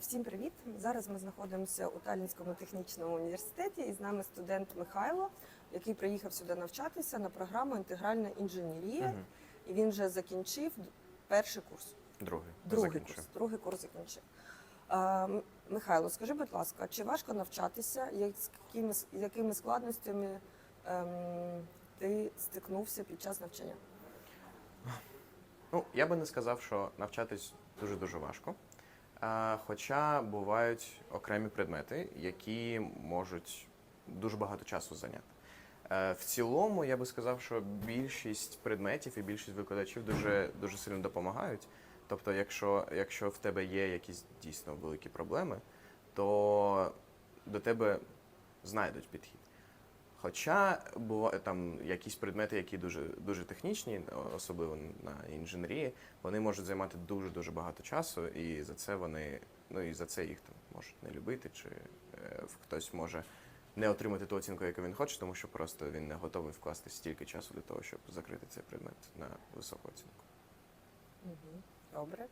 Всім привіт! Зараз ми знаходимося у Талінському технічному університеті, і з нами студент Михайло, який приїхав сюди навчатися на програму інтегральна інженерія. Мгм. І він вже закінчив перший курс, Другий. другий закінчив. курс, другий курс закінчив. А, Михайло, скажи, будь ласка, чи важко навчатися? З якими, з якими складностями ем, ти стикнувся під час навчання? Ну, я би не сказав, що навчатись дуже-дуже важко. Хоча бувають окремі предмети, які можуть дуже багато часу зайняти. Е, В цілому, я би сказав, що більшість предметів і більшість викладачів дуже, дуже сильно допомагають. Тобто, якщо, якщо в тебе є якісь дійсно великі проблеми, то до тебе знайдуть підхід. Хоча бувають там якісь предмети, які дуже, дуже технічні, особливо на інженерії, вони можуть займати дуже дуже багато часу, і за це вони, ну і за це їх там можуть не любити, чи е, хтось може не отримати ту оцінку, яку він хоче, тому що просто він не готовий вкласти стільки часу для того, щоб закрити цей предмет на високу оцінку. Добре.